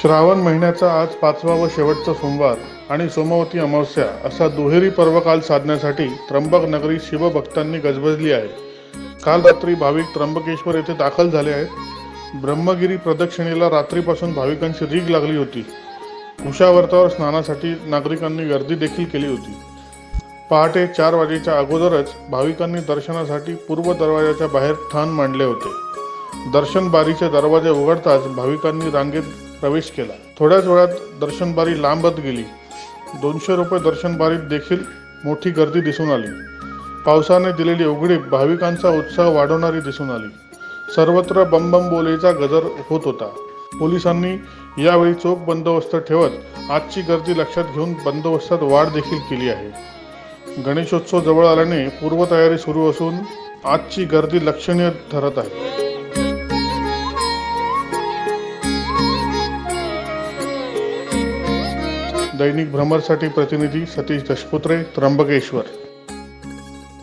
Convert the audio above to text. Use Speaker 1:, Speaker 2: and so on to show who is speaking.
Speaker 1: श्रावण महिन्याचा आज पाचवा व शेवटचा सोमवार आणि सोमवती अमावस्या असा दुहेरी पर्वकाल साधण्यासाठी त्र्यंबक नगरी शिवभक्तांनी गजबजली आहे. काल रात्री भाविक त्र्यंबकेश्वर येथे दाखल झाले आहेत. ब्रह्मगिरी प्रदक्षिणेला रात्रीपासून भाविकांची रीग लागली होती. उषावर्तावर स्नानासाठी नागरिकांनी गर्दी देखील केली होती. पहाटे चार वाजेच्या अगोदरच भाविकांनी दर्शनासाठी पूर्व दरवाजाच्या बाहेर ठाण मांडले होते. दर्शन बारीचे दरवाजे उघडताच भाविकांनी रांगेत प्रवेश केला. थोड्याच वेळात दर्शनबारी लांबत गेली. दोनशे रुपये दर्शनबारीत देखील मोठी गर्दी दिसून आली. पावसाने दिलेली उघडी भाविकांचा उत्साह वाढवणारी दिसून आली. सर्वत्र बंबम बोलेचा गजर होत होता. पोलिसांनी यावेळी चोख बंदोबस्त ठेवत आजची गर्दी लक्षात घेऊन बंदोबस्तात वाढ देखील केली आहे. गणेशोत्सव जवळ आल्याने पूर्वतयारी सुरू असून आजची गर्दी लक्षणीय ठरत आहे. दैनिक भ्रमरसाठी प्रतिनिधी सतीश दशपुत्रे त्र्यंबकेश्वर.